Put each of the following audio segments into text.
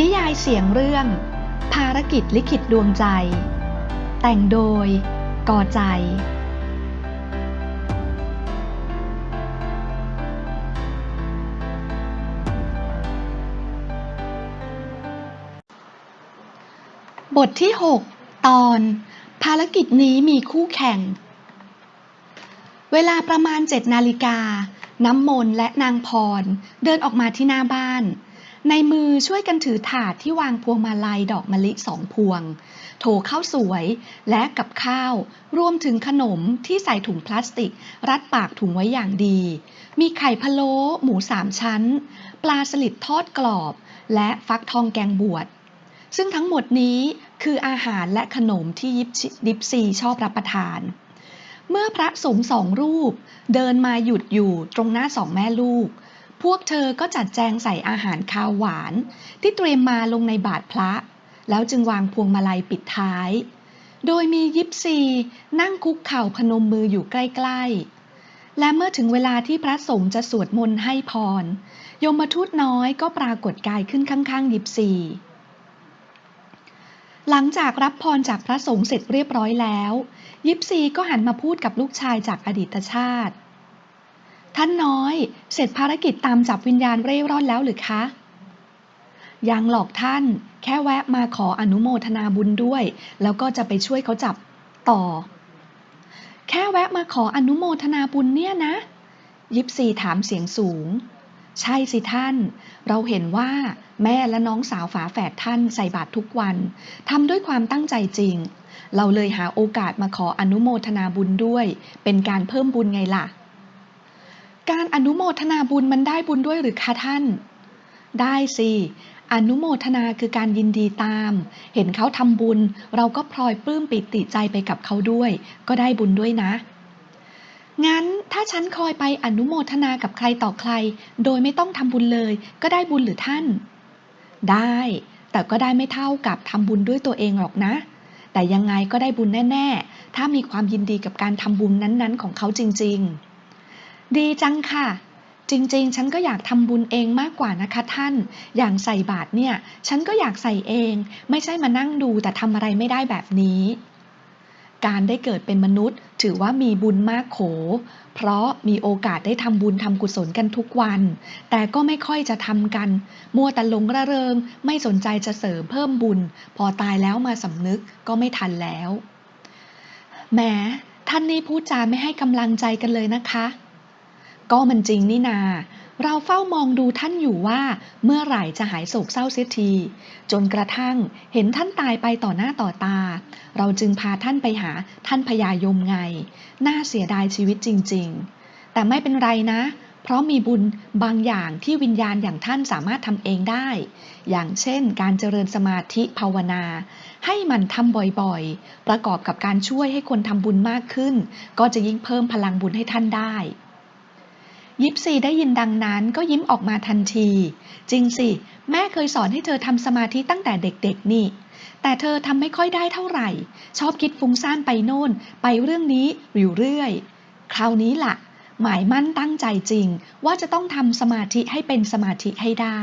นิยายเสียงเรื่อง ภารกิจลิขิตดวงใจ แต่งโดยกอใจ บทที่ 6 ตอน ภารกิจนี้มีคู่แข่ง เวลาประมาณเจ็ดนาฬิกา น้ำมนและนางพร เดินออกมาที่หน้าบ้าน ในมือช่วยกันถือถาดที่วางพวงมาลัยดอกมะลิสองพวง โถข้าวสวยและกับข้าว รวมถึงขนมที่ใส่ถุงพลาสติก รัดปากถุงไว้อย่างดี มีไข่พะโล้หมูสามชั้น ปลาสลิดทอดกรอบ และฟักทองแกงบวชซึ่งทั้งหมดนี้คืออาหารและขนมที่ยิปชิดิปซีชอบรับประทาน เมื่อพระสงฆ์สองรูป เดินมาหยุดอยู่ตรงหน้าสองแม่ลูก วกเธอก็จัดแจงใส่อาหารคาวหวาน ที่เตรียมมาลงในบาตรพระ แล้วจึงวางพวงมาลัยปิดท้าย โดยมียิปซีนั่งคุกเข่าพนมมืออยู่ใกล้ ๆ และเมื่อถึงเวลาที่พระสงฆ์จะสวดมนต์ให้พร ยมทูตน้อยก็ปรากฏกายขึ้นข้างๆ ยิปซี หลังจากรับพรจากพระสงฆ์เสร็จเรียบร้อยแล้ว ยิปซีก็หันมาพูดกับลูกชายจากอดีตชาติ ท่านน้อย เสร็จภารกิจตามจับวิญญาณเร่ร่อนแล้วหรือคะ ยังหลอกท่าน แค่แวะมาขออนุโมทนาบุญด้วย แล้วก็จะไปช่วยเขาจับต่อ แค่แวะมาขออนุโมทนาบุญเนี่ยนะ ยิปซีถามเสียงสูง ใช่สิท่าน เราเห็นว่าแม่และน้องสาวฝาแฝดท่านใส่บาตรทุกวันทำด้วยความตั้งใจจริง เราเลยหาโอกาสมาขออนุโมทนาบุญด้วย เป็นการเพิ่มบุญไงล่ะ การอนุโมทนาบุญมันได้บุญด้วยหรือคะท่าน ได้สิอนุโมทนาคือการยินดีตาม เห็นเขาทำบุญ เราก็พลอยปลื้มปิติใจไปกับเขาด้วย ก็ได้บุญด้วยนะ งั้นถ้าฉันคอยไปอนุโมทนากับใครต่อใคร โดยไม่ต้องทำบุญเลย ก็ได้บุญหรือท่าน ได้ แต่ก็ได้ไม่เท่ากับทำบุญด้วยตัวเองหรอกนะ แต่ยังไงก็ได้บุญแน่ ๆ ถ้ามีความยินดีกับการทำบุญนั้น ๆ ของเขาจริง ๆ ดีจังค่ะ จริงๆ ฉันก็อยากทำบุญเองมากกว่านะคะท่าน อย่างใส่บาตรเนี่ย ฉันก็อยากใส่เอง ไม่ใช่มานั่งดูแต่ทำอะไรไม่ได้แบบนี้ การได้เกิดเป็นมนุษย์ ถือว่ามีบุญมากโข เพราะมีโอกาสได้ทำบุญทำกุศลกันทุกวัน แต่ก็ไม่ค่อยจะทำกัน มัวแต่หลงระเริง ไม่สนใจจะเสริมเพิ่มบุญ พอตายแล้วมาสำนึกก็ไม่ทันแล้วแหมท่านนี่พูดจาไม่ให้กำลังใจกันเลยนะคะ ก็มันจริงนี่นา เราเฝ้ามองดูท่านอยู่ว่า เมื่อไหร่จะหายโศกเศร้าเสียที จนกระทั่งเห็นท่านตายไปต่อหน้าต่อตา เราจึงพาท่านไปหาท่านพญายมไง น่าเสียดายชีวิตจริง ๆ แต่ไม่เป็นไรนะ เพราะมีบุญบางอย่างที่วิญญาณอย่างท่านสามารถทำเองได้ อย่างเช่น การเจริญสมาธิภาวนา ให้มันทำบ่อยๆ ประกอบกับการช่วยให้คนทำบุญมากขึ้น ก็จะยิ่งเพิ่มพลังบุญให้ท่านได้ ยิปซีได้ยินดังนั้นก็ยิ้มออกมาทันที จริงสิ แม่เคยสอนให้เธอทำสมาธิตั้งแต่เด็กๆนี่ แต่เธอทำไม่ค่อยได้เท่าไหร่ ชอบคิดฟุ้งซ่านไปโน่น ไปเรื่องนี้อยู่เรื่อย คราวนี้ล่ะ หมายมั่นตั้งใจจริง ว่าจะต้องทำสมาธิให้เป็นสมาธิให้ได้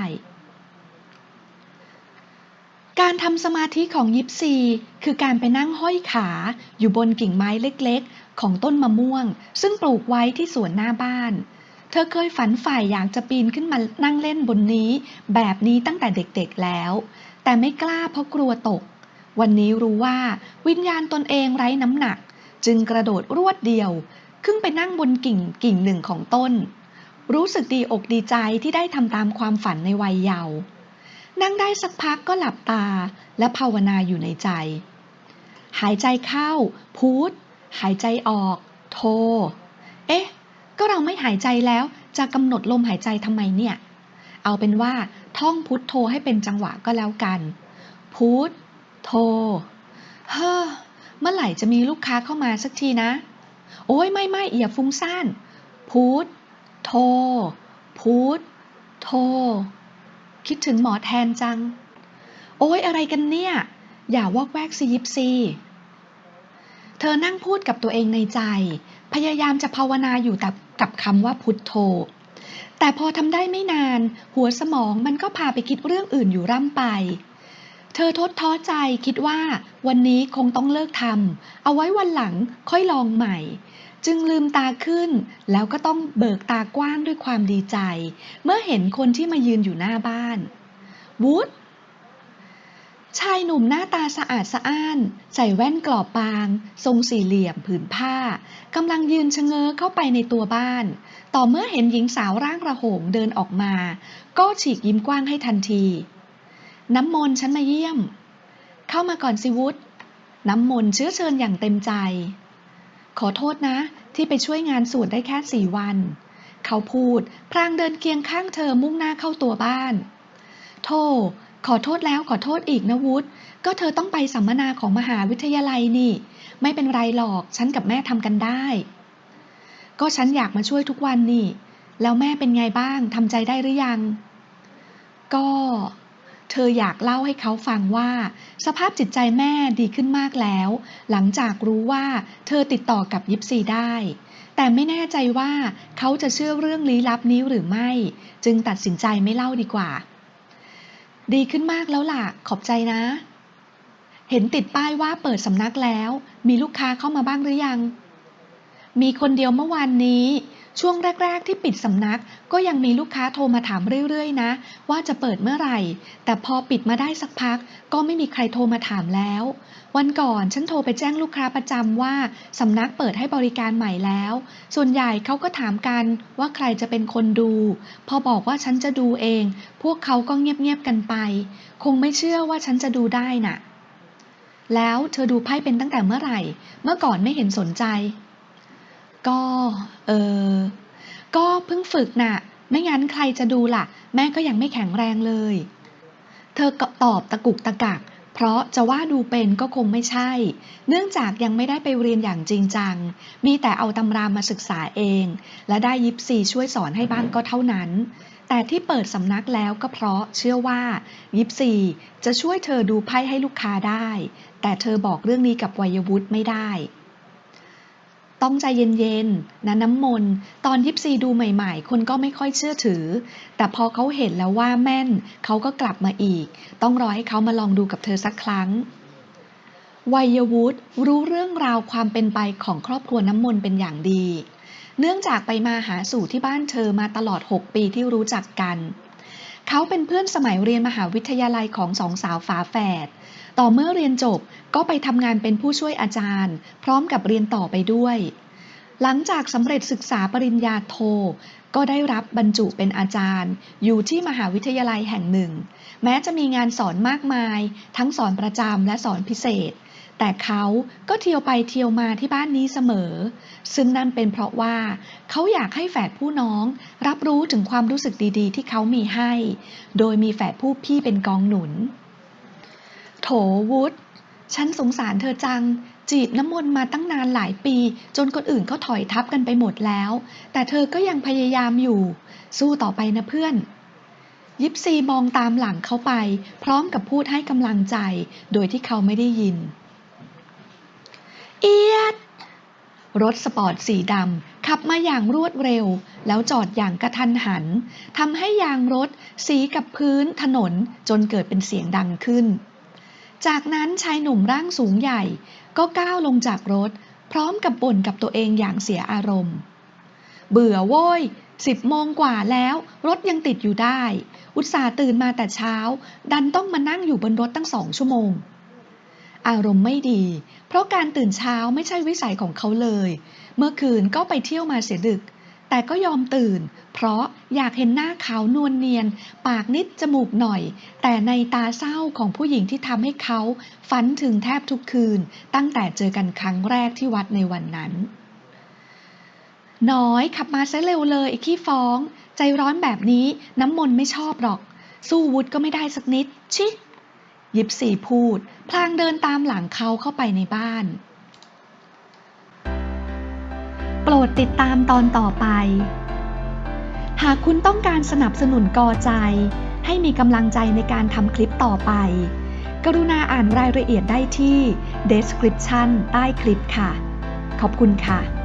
การทำสมาธิของยิปซี คือการไปนั่งห้อยขาอยู่บนกิ่งไม้เล็กๆ ของต้นมะม่วง ซึ่งปลูกไว้ที่สวนหน้าบ้าน เธอเคยฝันฝ่ายอยากจะปีนขึ้นมานั่งเล่นบนนี้ แบบนี้ตั้งแต่เด็กๆแล้ว แต่ไม่กล้าเพราะกลัวตก วันนี้รู้ว่าวิญญาณตนเองไร้น้ำหนัก จึงกระโดดรวดเดียว ขึ้นไปนั่งบนกิ่งกิ่งหนึ่งของต้น รู้สึกดีอกดีใจที่ได้ทำตามความฝันในวัยเยาว์นั่งได้สักพักก็หลับตาและภาวนาอยู่ในใจ หายใจเข้า พูด หายใจออก โท เอ๊ะ ก็เราไม่หายใจแล้ว จะกำหนดลมหายใจทำไมเนี่ย เอาเป็นว่าท่องพุทโธให้เป็นจังหวะก็แล้วกัน พุทโธ เฮ้อ เมื่อไหร่จะมีลูกค้าเข้ามาสักทีนะ โอ้ยไม่ไม่อย่าฟุ้งซ่าน พุทโธ พุทโธ คิดถึงหมอแทนจัง โอ้ยอะไรกันเนี่ย อย่าวอกแวกซียิบซีเธอนั่งพูดกับตัวเองในใจ พยายามจะภาวนาอยู่แต่ กับคำว่าพุทโธ แต่พอทำได้ไม่นาน หัวสมองมันก็พาไปคิดเรื่องอื่นอยู่ร่ำไป เธอทดท้อใจคิดว่าวันนี้คงต้องเลิกทำเอาไว้วันหลังค่อยลองใหม่ จึงลืมตาขึ้น แล้วก็ต้องเบิกตากว้างด้วยความดีใจ เมื่อเห็นคนที่มายืนอยู่หน้าบ้านวูด ชายหนุ่มหน้าตาสะอาดสะอ้าน ใส่แว่นกรอบบาง ทรงสี่เหลี่ยมผืนผ้ากำลังยืนชะเง้อเข้าไปในตัวบ้าน ต่อเมื่อเห็นหญิงสาวร่างระโหงเดินออกมา ก็ฉีกยิ้มกว้างให้ทันที น้ำมนฉันมาเยี่ยม เข้ามาก่อนสิวุฒน้ำมนเชื้อเชิญอย่างเต็มใจ ขอโทษนะ ที่ไปช่วยงานสวดได้แค่สี่วัน เขาพูดพลางเดินเคียงข้างเธอมุ่งหน้าเข้าตัวบ้าน โธ่ ขอโทษแล้วขอโทษอีกนะวุฒิก็เธอต้องไปสัมมนาของมหาวิทยาลัยนี่ ไม่เป็นไรหรอก ฉันกับแม่ทำกันได้ ก็ฉันอยากมาช่วยทุกวันนี่ แล้วแม่เป็นไงบ้างทำใจได้หรือยัง ก็ เธออยากเล่าให้เขาฟังว่า สภาพจิตใจแม่ดีขึ้นมากแล้ว หลังจากรู้ว่าเธอติดต่อกับยิปซีได้ แต่ไม่แน่ใจว่าเขาจะเชื่อเรื่องลี้ลับนี้หรือไม่ จึงตัดสินใจไม่เล่าดีกว่า ดีขึ้นมากแล้วล่ะ ขอบใจนะ เห็นติดป้ายว่าเปิดสำนักแล้ว มีลูกค้าเข้ามาบ้างหรือยัง มีคนเดียวเมื่อวานนี้ ช่วงแรก ๆ ที่ปิดสำนักก็ยังมีลูกค้าโทรมาถามเรื่อย ๆ นะ ว่าจะเปิดเมื่อไหร่ แต่พอปิดมาได้สักพัก ก็ไม่มีใครโทรมาถามแล้ว วันก่อนฉันโทรไปแจ้งลูกค้าประจำว่าสำนักเปิดให้บริการใหม่แล้ว ส่วนใหญ่เขาก็ถามกันว่าใครจะเป็นคนดู พอบอกว่าฉันจะดูเอง พวกเขาก็เงียบ ๆ กันไป คงไม่เชื่อว่าฉันจะดูได้น่ะ แล้วเธอดูไพ่เป็นตั้งแต่เมื่อไหร่ เมื่อก่อนไม่เห็นสนใจ ก็ เออ ก็เพิ่งฝึกน่ะ ไม่งั้นใครจะดูล่ะ แม่ก็ยังไม่แข็งแรงเลย เธอตอบตะกุกตะกัก เพราะจะว่าดูเป็นก็คงไม่ใช่ เนื่องจากยังไม่ได้ไปเรียนอย่างจริงจัง มีแต่เอาตำรามาศึกษาเอง และได้ยิปซีช่วยสอนให้บ้างก็เท่านั้น แต่ที่เปิดสำนักแล้วก็เพราะเชื่อว่า ยิปซีจะช่วยเธอดูไพ่ให้ลูกค้าได้ แต่เธอบอกเรื่องนี้กับวัยวุฒิไม่ได้ ต้องใจเย็นๆนะน้ำมนต์ตอนยิปซีดูใหม่ๆ คนก็ไม่ค่อยเชื่อถือ แต่พอเขาเห็นแล้วว่าแม่น เขาก็กลับมาอีก ต้องรอให้เขามาลองดูกับเธอสักครั้งวัยวุฒิรู้เรื่องราวความเป็นไปของครอบครัวน้ำมนต์เป็นอย่างดี เนื่องจากไปมาหาสู่ที่บ้านเธอมาตลอด 6 ปีที่รู้จักกัน เขาเป็นเพื่อนสมัยเรียนมหาวิทยาลัยของสองสาวฝาแฝด ต่อเมื่อเรียนจบก็ไปทำงานเป็นผู้ช่วยอาจารย์ พร้อมกับเรียนต่อไปด้วย หลังจากสำเร็จศึกษาปริญญาโท ก็ได้รับบรรจุเป็นอาจารย์ อยู่ที่มหาวิทยาลัยแห่งหนึ่ง แม้จะมีงานสอนมากมาย ทั้งสอนประจำและสอนพิเศษ แต่เขาก็เที่ยวไปเที่ยวมาที่บ้านนี้เสมอ ซึ่งนั่นเป็นเพราะว่าเขาอยากให้แฝดผู้น้องรับรู้ถึงความรู้สึกดีๆ ที่เขามีให้ โดยมีแฝดผู้พี่เป็นกองหนุน โถวุฒฉันสงสารเธอจัง จีบน้ำมนต์มาตั้งนานหลายปี จนคนอื่นเขาถอยทับกันไปหมดแล้ว แต่เธอก็ยังพยายามอยู่ สู้ต่อไปนะเพื่อน ยิปซีมองตามหลังเขาไป พร้อมกับพูดให้กำลังใจ โดยที่เขาไม่ได้ยิน เอียด รถสปอร์ตสีดำขับมาอย่างรวดเร็ว แล้วจอดอย่างกระทันหันทำให้ยางรถสีกับพื้นถนนจนเกิดเป็นเสียงดังขึ้น จากนั้นชายหนุ่มร่างสูงใหญ่ ก็ก้าวลงจากรถ พร้อมกับบ่นกับตัวเองอย่างเสียอารมณ์ เบื่อโว้ยสิบโมงกว่าแล้วรถยังติดอยู่ได้ อุตส่าห์ตื่นมาแต่เช้า ดันต้องมานั่งอยู่บนรถตั้งสองชั่วโมง อารมณ์ไม่ดี เพราะการตื่นเช้าไม่ใช่วิสัยของเขาเลย เมื่อคืนก็ไปเที่ยวมาเสียดึก แต่ก็ยอมตื่น เพราะอยากเห็นหน้าขาวนวลเนียน ปากนิดจมูกหน่อย แต่ในตาเศร้าของผู้หญิงที่ทำให้เขาฝันถึงแทบทุกคืน ตั้งแต่เจอกันครั้งแรกที่วัดในวันนั้น น้อยขับมาซะเร็วเลยไอ้ขี้ฟ้อง ใจร้อนแบบนี้น้ำมนต์ไม่ชอบหรอก สู้วุฒก็ไม่ได้สักนิด ชิ ยิบสีพูด พลางเดินตามหลังเขาเข้าไปในบ้าน โปรดติดตามตอนต่อไป หากคุณต้องการสนับสนุนกอใจ ให้มีกำลังใจในการทำคลิปต่อไป กรุณาอ่านรายละเอียดได้ที่ description ใต้คลิปค่ะ ขอบคุณค่ะ